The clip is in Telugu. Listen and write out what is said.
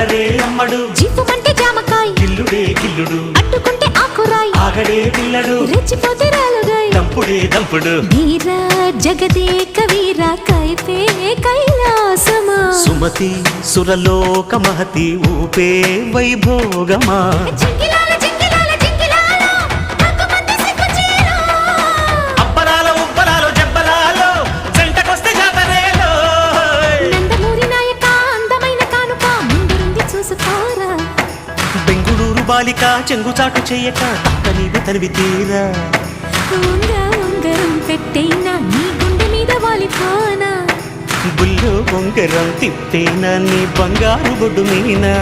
అల్లరే అమ్మడు. జీపుమంటే జామకాయ. గిల్లుడే గిల్లుడు. అట్టుకుంటే ఆకురాయి. ఆగడే పిల్లడు. రెచ్చిపోతే రాలుగాయి. దంపుడే దంపుడు. వీరా జగదేక వీరా కైపే కైలాసమా. సుమతి సురలోక మహతి ఊపే వైభోగమా. బెంగుళూరు బాలిక చెంగుచాటు చెయ్యక తక్కనిది తనివి తీరా. ఉంగ ఉంగరం పెట్టైనా నీ గుండె మీద వాలిపోనా? బుల్లో బొంగరం తిప్పేనా నీ బంగారు బొడ్డు మీనా?